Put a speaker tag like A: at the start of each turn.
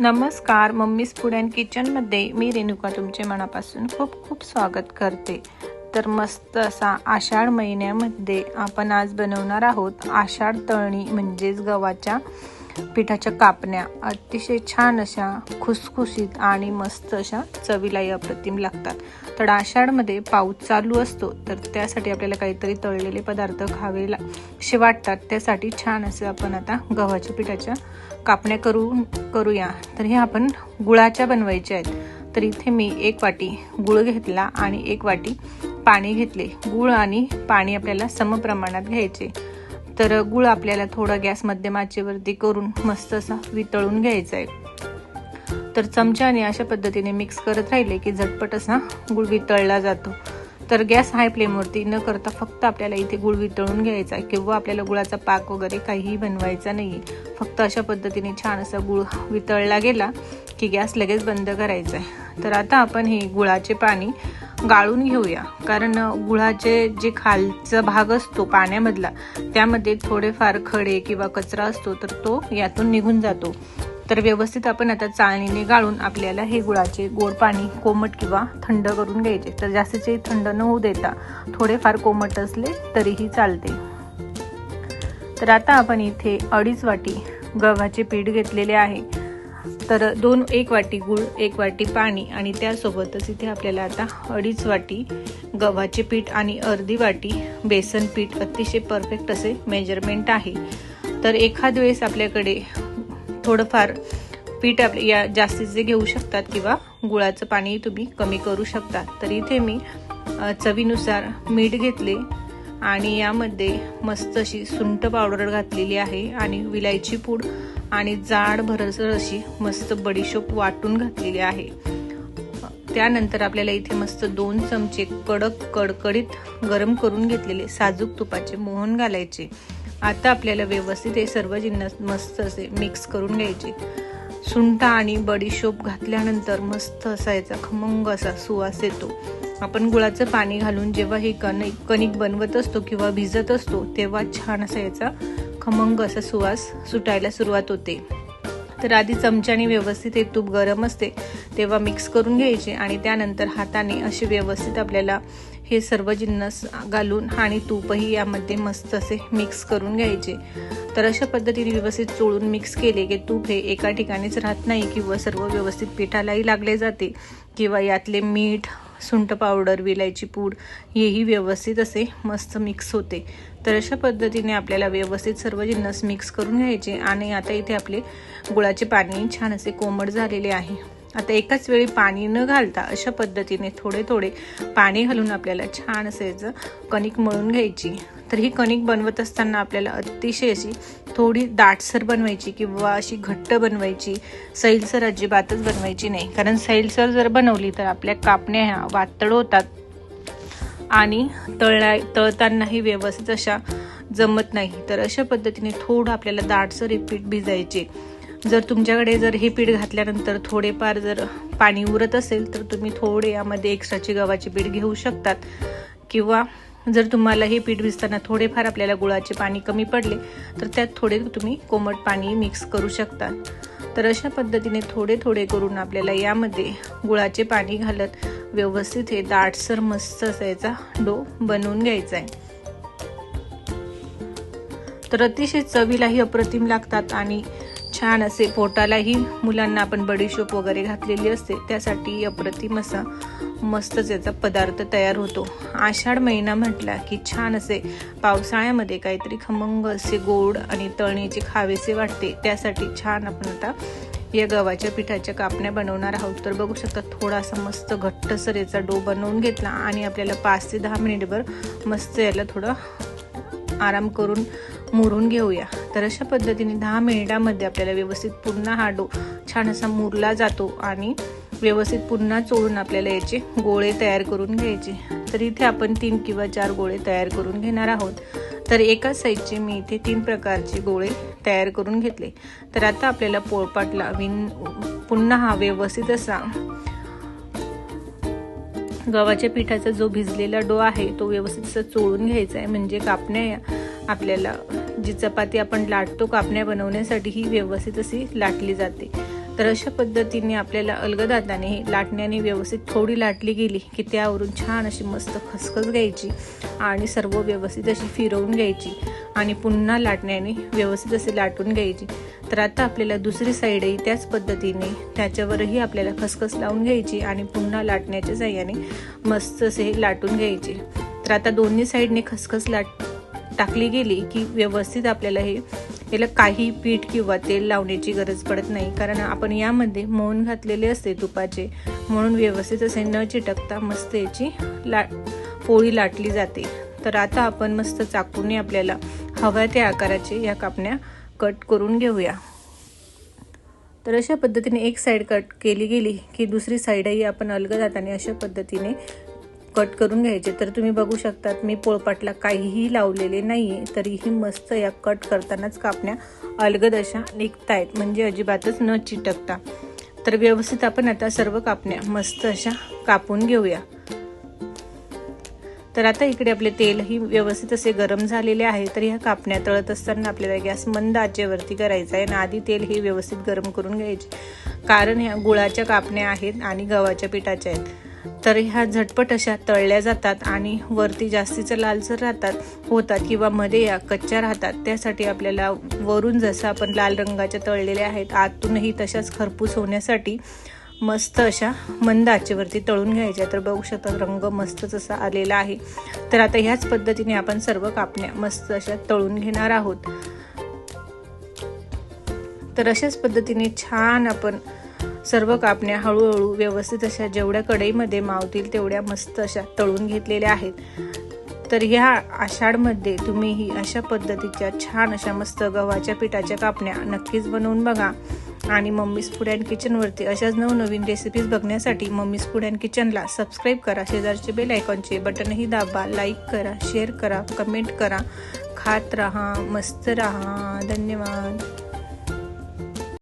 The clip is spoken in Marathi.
A: नमस्कार मम्मीज फूड अँड किचनमध्ये मी रेणुका तुमचे मनापासून खूप खूप स्वागत करते. तर मस्त असा आषाढ महिन्यामध्ये आपण आज बनवणार आहोत आषाढ तळणी म्हणजेच गव्हाच्या पिठाच्या कापण्या अतिशय छान अशा खुसखुशीत आणि मस्त अशा चवीलाही अप्रतिम लागतात. तर आषाढमध्ये पाऊस चालू असतो तर त्यासाठी आपल्याला काहीतरी तळलेले पदार्थ खावे शे वाटतात. त्यासाठी छान असे आपण आता गव्हाच्या पिठाच्या कापण्या करू करूया. तर हे आपण गुळाच्या बनवायच्या आहेत. तर इथे मी एक वाटी गुळ घेतला आणि एक वाटी पाणी घेतले. गुळ आणि पाणी आपल्याला समप्रमाणात घ्यायचे. तर गुळ आपल्याला थोडा गॅस मध्यम आचेवरती करून मस्त असा वितळून घ्यायचा आहे तर चमच्याने अशा पद्धतीने मिक्स करत राहिले की झटपट असा गुळ वितळला जातो. तर गॅस हाय फ्लेमवरती न करता फक्त आपल्याला इथे गुळ वितळून घ्यायचा आहे किंवा आपल्याला गुळाचा पाक वगैरे काहीही बनवायचा नाही फक्त अशा पद्धतीने छान असा गुळ वितळला गेला की गॅस लगेच बंद करायचा आहे तर आता आपण हे गुळाचे पाणी गाळून घेऊया. कारण गुळाचे जे खालचा भाग असतो पाण्यामधला त्यामध्ये थोडेफार खडे किंवा कचरा असतो तर तो यातून निघून जातो. तर व्यवस्थित आपण आता चाळणीने गाळून आपल्याला हे गुळाचे गोड पाणी कोमट किंवा थंड करून घ्यायचे. तर जास्तीचे थंड न होऊ देता थोडेफार कोमट असले तरीही चालते. तर आता आपण इथे अडीच वाटी गव्हाचे पीठ घेतलेले आहे. तर दोन एक वाटी गूळ एक वाटी पाणी आणि त्यासोबतच इथे आपल्याला आता अडीच वाटी गव्हाचे पीठ आणि अर्धी वाटी बेसन पीठ अतिशय परफेक्ट असे मेजरमेंट आहे. तर एखाद वेळेस आपल्याकडे थोडंफार पीठ आपले या जास्तीचे घेऊ शकतात किंवा गुळाचं पाणी तुम्ही कमी करू शकता तर इथे मी चवीनुसार मीठ घेतले आणि यामध्ये मस्त अशी सुंठ पावडर घातलेली आहे आणि विलायची पूड आणि जाड भरसर अशी मस्त बडीशोप वाटून घातलेली आहे. त्यानंतर आपल्याला इथे मस्त दोन चमचे कडक कडकडीत गरम करून घेतलेले साजूक तुपाचे मोहन घालायचे. आता आपल्याला व्यवस्थित हे सर्व जिन्नस मस्त असे मिक्स करून घ्यायचे. सुंठ आणि बडीशोप घातल्यानंतर मस्त असा याचा खमंग असा सुवास येतो. आपण गुळाचं पाणी घालून जेव्हा हे कणिक कणिक बनवत असतो किंवा भिजत असतो तेव्हा छान असा याचा खमंग असा सुवास सुटायला सुरुवात होते. तर आधी चमच्याने व्यवस्थित हे तूप गरम असते तेव्हा मिक्स करून घ्यायचे आणि त्यानंतर हाताने असे व्यवस्थित आपल्याला हे सर्व जिन्नस घालून आणि तूपही यामध्ये मस्त असे मिक्स करून घ्यायचे. तर अशा पद्धतीने व्यवस्थित चोळून मिक्स केले की तूप हे एका ठिकाणीच राहत नाही किंवा सर्व व्यवस्थित पिठालाही लागले जाते किंवा यातले मीठ सुंठ पावडर विलायची पूड हेही व्यवस्थित असे मस्त मिक्स होते. तर अशा पद्धतीने आपल्याला व्यवस्थित सर्व जिन्नस मिक्स करून घ्यायचे आणि आता इथे आपले गुळाचे पाणी छान असे कोमट झालेले आहे. आता एकाच वेळी पाणी न घालता अशा पद्धतीने थोडे थोडे पाणी घालून आपल्याला छान असे कणिक मळून घ्यायची. तर ही कणिक बनवत असताना आपल्याला अतिशय अशी थोडी दाटसर बनवायची किंवा अशी घट्ट बनवायची. सैलसर अजिबातच बनवायची नाही. कारण सैलसर जर बनवली तर आपल्या कापण्या ह्या वातड होतात. आणि तळल्या तळतानाही व्यवस्थित अशा जमत नाही. तर अशा पद्धतीने थोडं आपल्याला दाटसर हे पीठ भिजायचे. जर तुमच्याकडे जर हे पीठ घातल्यानंतर थोडेफार जर पाणी उरत असेल तर तुम्ही थोडे यामध्ये एक्स्ट्राचे गव्हाचे पीठ घेऊ शकतात. किंवा जर तुम्हाला हे पीठ भिजताना थोडेफार आपल्याला गुळाचे पाणी कमी पडले तर त्यात थोडे तुम्ही कोमट पाणी मिक्स करू शकता. तर अशा पद्धतीने थोडे थोडे करून आपल्याला यामध्ये गुळाचे पाणी घालत व्यवस्थित हे दाटसर मस्त असायचा डो बनवून घ्यायचा आहे तर अतिशय चवीलाही अप्रतिम लागतात आणि छान असे पोटालाही मुलांना आपण बडीशोप वगैरे घातलेली असते त्यासाठी अप्रतिम असा मस्तच याचा पदार्थ तयार होतो. आषाढ महिना म्हटला की छान असे पावसाळ्यामध्ये काहीतरी खमंग असे गोड आणि तळणीचे खावेसे वाटते त्यासाठी छान आपण आता या गव्हाच्या पिठाच्या कापण्या बनवणार आहोत. तर बघू शकता थोडासा मस्त घट्टसर याचा डो बनवून घेतला आणि आपल्याला पाच ते दहा मिनिटभर मस्त याला थोडं आराम करून मुरून घेऊया. तर अशा पद्धतीने दहा मिनिटामध्ये आपल्याला व्यवस्थित पुन्हा हा डो छान असा मुरला जातो आणि व्यवस्थित पुन्हा चोळून आपल्याला याचे गोळे तयार करून घ्यायचे. तर इथे आपण तीन किंवा चार गोळे तयार करून घेणार आहोत. तर एकाच साईजचे मी इथे तीन प्रकारचे गोळे तयार करून घेतले. तर आता आपल्याला पोळपाटला विन पुन्हा हा व्यवस्थित असा गव्हाच्या पिठाचा जो भिजलेला डो आहे तो व्यवस्थित असा चोळून घ्यायचा आहे. म्हणजे कापण्या आपल्याला जी चपाती आपण लाटतो कापण्या बनवण्यासाठी ही व्यवस्थित अशी लाटली जाते. तर अशा पद्धतीने आपल्याला अलगदाताने लाटण्याने व्यवस्थित थोडी लाटली गेली की त्यावरून छान अशी मस्त खसखस घ्यायची आणि सर्व व्यवस्थित अशी फिरवून घ्यायची आणि पुन्हा लाटण्याने व्यवस्थित असे लाटून घ्यायची. तर आता आपल्याला दुसरी साईडही त्याच पद्धतीने त्याच्यावरही आपल्याला खसखस लावून घ्यायची आणि पुन्हा लाटण्याच्या साह्याने मस्त असे लाटून घ्यायचे. तर आता दोन्ही साईडने खसखस लाट टाकली गेली की व्यवस्थित आपल्याला हे याला काही पीठ किंवा तेल लावण्याची गरज पडत नाही. कारण आपण यामध्ये मोहन घातलेले असते तुपाचे. म्हणून व्यवस्थित असे न चिटकता मस्त याची ला पोळी लाटली जाते. तर आता आपण मस्त चाकूने आपल्याला हव्या त्या आकाराचे या कापण्या कट करून घेऊया. तर अशा पद्धतीने एक साईड कट केली गेली की दुसरी साईडही आपण अलगद हाताने अशा पद्धतीने कट करून घ्यायचे तर तुम्ही बघू शकतात मी पोळपाटला काहीही लावलेले नाही आहे तरीही मस्त या कट करतानाच कापण्या अलगद अशा निघतायत म्हणजे अजिबातच न चिटकता. तर व्यवस्थित आपण आता सर्व कापण्या मस्त अशा कापून घेऊया. तर आता इकडे आपले तेलही व्यवस्थित असे गरम झालेले आहे तर ह्या कापण्या तळत असताना आपल्याला गॅस मंद आचेवरती करायचा आहे आणि आधी तेल हे व्यवस्थित गरम करून घ्यायचे. कारण ह्या गुळाच्या कापण्या आहेत आणि गव्हाच्या पिठाच्या आहेत. तर ह्या झटपट अशा तळल्या जातात आणि वरती जास्तीचं लालसर राहतात होतात किंवा मध्ये या कच्च्या राहतात. त्यासाठी आपल्याला वरून जसं आपण लाल रंगाच्या तळलेल्या आहेत आतूनही तशाच खरपूस होण्यासाठी मस्त अशा मंद आचेवरती तळून घ्यायच्या तर बघू शकता रंग मस्तच असा आलेला आहे. तर आता ह्याच पद्धतीने आपण सर्व कापण्या मस्त अशा तळून घेणार आहोत. तर अशाच पद्धतीने छान आपण सर्व कापण्या हळूहळू व्यवस्थित अशा जेवढ्या कढईमध्ये मावतील तेवढ्या मस्त अशा तळून घेतलेल्या आहेत. तर ह्या आषाढमध्ये तुम्ही ही अशा पद्धतीच्या छान अशा मस्त गव्हाच्या पिठाच्या कापण्या नक्कीच बनवून बघा. आणि मम्मीज फूड अँड किचनवरती अशाच नवनवीन रेसिपीज बघण्यासाठी मम्मीज फूड अँड किचनला सबस्क्राईब करा. शेजारचे बेल आयकॉनचे बटनही दाबा. लाईक करा शेअर करा कमेंट करा. खात राहा मस्त राहा. धन्यवाद.